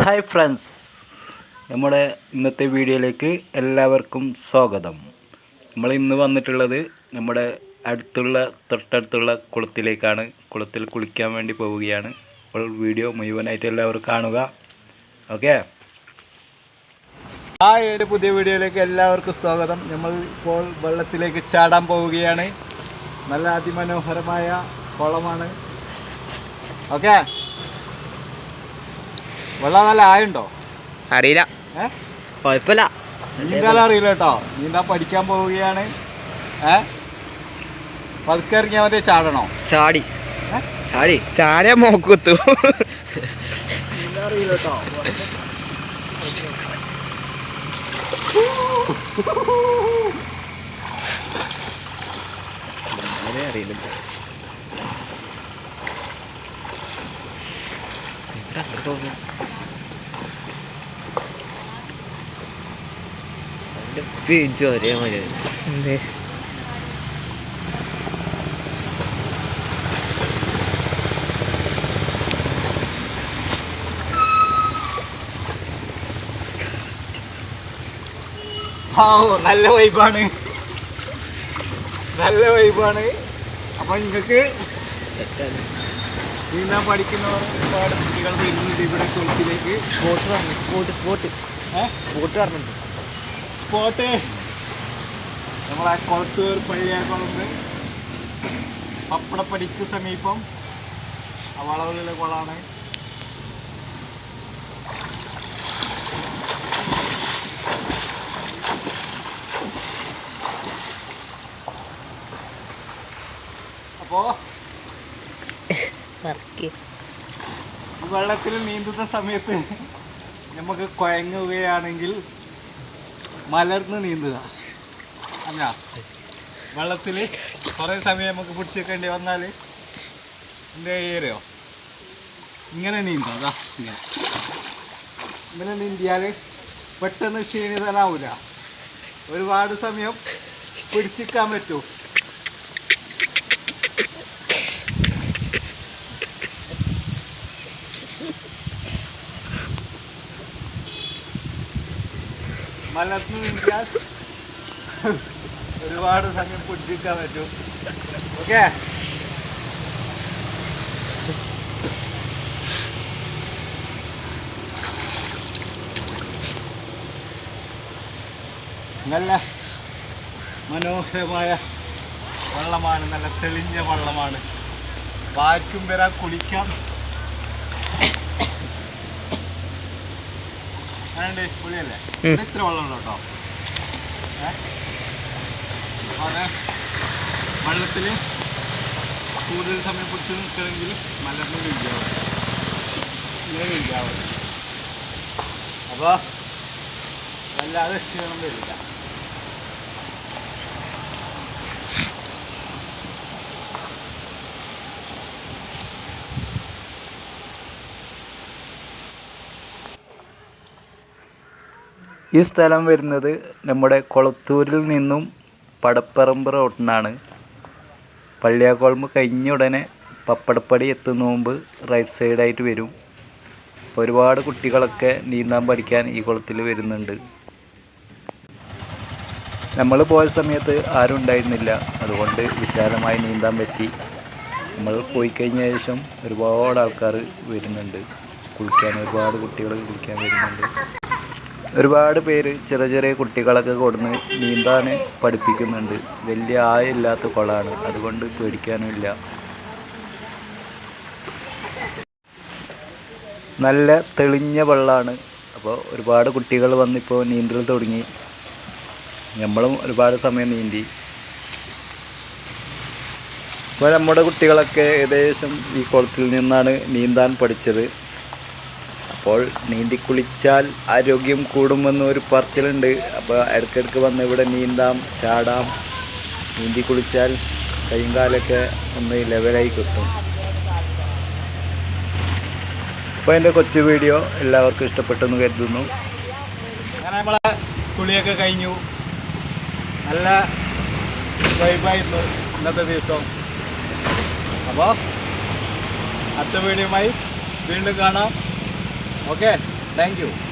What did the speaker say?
Hi friends നമ്മുടെ ഇന്നത്തെ വീഡിയോയിലേക്ക് എല്ലാവർക്കും സ്വാഗതം. നമ്മൾ ഇന്ന് വന്നിട്ടുള്ളത് നമ്മുടെ അടുത്തുള്ള തൊട്ടടുത്തുള്ള കുളത്തിലേക്കാണ്. കുളത്തിൽ കുളിക്കാൻ വേണ്ടി പോവുകയാണ്. അപ്പോൾ വീഡിയോ മുഴുവനായിട്ട് എല്ലാവരും കാണുക. ഓക്കെ ആ ഒരു പുതിയ വീഡിയോയിലേക്ക് എല്ലാവർക്കും സ്വാഗതം. നമ്മൾ ഇപ്പോൾ വെള്ളത്തിലേക്ക് ചാടാൻ പോവുകയാണ്. നല്ല അതിമനോഹരമായ കുളമാണ്. ഓക്കെ വെള്ളം നല്ല ആയുണ്ടോ? അറിയില്ല. കുഴപ്പമില്ല. നീന്താൻ അറിയില്ല കേട്ടോ. നീന്താൻ പഠിക്കാൻ പോവുകയാണ്? ഏ? പതുക്കെ ഇറങ്ങിയാൽ മതി ചാടണോ? ചാടി? ചാടി. ചാടിയ മോക്കുത്തു. അറിയില്ല കേട്ടോ അറിയില്ല. ഒരേ മാതിരി ആ നല്ല വൈബാണ് നല്ല വൈബാണ് അപ്പൊ നിങ്ങൾക്ക് നീന്താൻ പഠിക്കുന്നവർ ഒരുപാട് കുട്ടികൾ നീന്തുന്നുണ്ട് ഇവിടെ കുളത്തിലേക്ക് സ്പോട്ട് പറഞ്ഞു സ്പോട്ട് സ്പോട്ട് ഏ? സ്പോട്ട് പറഞ്ഞിട്ടുണ്ട് സ്പോട്ട് നമ്മളെ കൊളത്തൂർ പള്ളിയാക്കുളത്ത് പപ്പടപ്പടിക്ക് സമീപം ആ വളവിലുള്ള കുളമാണ് അപ്പോ ഈ വെള്ളത്തിൽ നീന്തുന്ന സമയത്ത് നമുക്ക് കുഴങ്ങുകയാണെങ്കിൽ മലർന്ന് നീന്തുക. അല്ല വെള്ളത്തിൽ കുറേ സമയം നമുക്ക് പിടിച്ച് വെക്കേണ്ടി വന്നാൽ എന്താ ഏറിയോ ഇങ്ങനെ നീന്താം അതാ ഇങ്ങനെ. ഇങ്ങനെ നീന്തിയാൽ പെട്ടെന്ന് ക്ഷീണിതനാവില്ല ഒരുപാട് സമയം പിടിച്ചിക്കാൻ പറ്റൂ. മലർന്ന് നീന്തിയാൽ ഒരുപാട് സമയം പിടിച്ചിരിക്കാൻ പറ്റും. ഓക്കെ? നല്ല മനോഹരമായ വെള്ളമാണ് നല്ല തെളിഞ്ഞ വെള്ളമാണ്. ആർക്കും വരാൻ കുളിക്കാം. ഉം. ഇവിടെ ഇത്ര കേട്ടോ. വെള്ളത്തിൽ കൂടുതൽ സമയം പിടിച്ച് നിൽക്കണമെങ്കിൽ മലർന്ന് ഇങ്ങനെ വീഴ്ചയാവും അപ്പോൾ വല്ലാതെ ക്ഷീണം വരില്ല. ഈ സ്ഥലം വരുന്നത് നമ്മുടെ കൊളത്തൂരിൽ നിന്നും പടപ്പറമ്പ് റോട്ടിനാണ്. പള്ളിയാക്കുളമ്പ് കഴിഞ്ഞ ഉടനെ പപ്പടപ്പടി എത്തുന്ന മുമ്പ് റൈറ്റ് സൈഡായിട്ട് വരും. അപ്പോൾ ഒരുപാട് കുട്ടികളൊക്കെ നീന്താൻ പഠിക്കാൻ ഈ കുളത്തിൽ വരുന്നുണ്ട്. നമ്മൾ പോയ സമയത്ത് ആരും ഉണ്ടായിരുന്നില്ല. അതുകൊണ്ട് വിശാലമായി നീന്താൻ പറ്റി. നമ്മൾ പോയി കഴിഞ്ഞ ശേഷം ഒരുപാട് ആൾക്കാർ വരുന്നുണ്ട്. കുളിക്കാൻ ഒരുപാട് കുട്ടികൾ കുളിക്കാൻ വരുന്നുണ്ട്. ഒരുപാട് പേര് ചെറിയ ചെറിയ കുട്ടികളൊക്കെ കൊടുന്ന് നീന്താൻ പഠിപ്പിക്കുന്നുണ്ട്. വലിയ ആയില്ലാത്ത കുളമാണ് അതുകൊണ്ട് പേടിക്കാനുമില്ല. നല്ല തെളിഞ്ഞ വെള്ളമാണ് അപ്പോൾ ഒരുപാട് കുട്ടികൾ വന്നിപ്പോൾ നീന്തൽ തുടങ്ങി. നമ്മളും ഒരുപാട് സമയം നീന്തി. അപ്പോൾ നമ്മുടെ കുട്ടികളൊക്കെ ഏകദേശം ഈ കുളത്തിൽ നിന്നാണ് നീന്താൻ പഠിച്ചത്. അപ്പോൾ നീന്തി കുളിച്ചാൽ ആരോഗ്യം കൂടുമെന്ന് ഒരു പറച്ചിലുണ്ട്. അപ്പോൾ ഇടയ്ക്കിടയ്ക്ക് വന്ന് ഇവിടെ നീന്താം ചാടാം. നീന്തി കുളിച്ചാൽ കൈയും കാലൊക്കെ ഒന്ന് ലെവലായി കിട്ടും. അപ്പോൾ എന്റെ കൊച്ചു വീഡിയോ എല്ലാവർക്കും ഇഷ്ടപ്പെട്ടെന്ന് കരുതുന്നു. അങ്ങനെ നമ്മളെ കുളിയൊക്കെ കഴിഞ്ഞു. നല്ല വൈബായിരുന്നു ഇന്നത്തെ ദിവസം. അപ്പോൾ അടുത്ത വീഡിയോയുമായി വീണ്ടും കാണാം. Okay, thank you.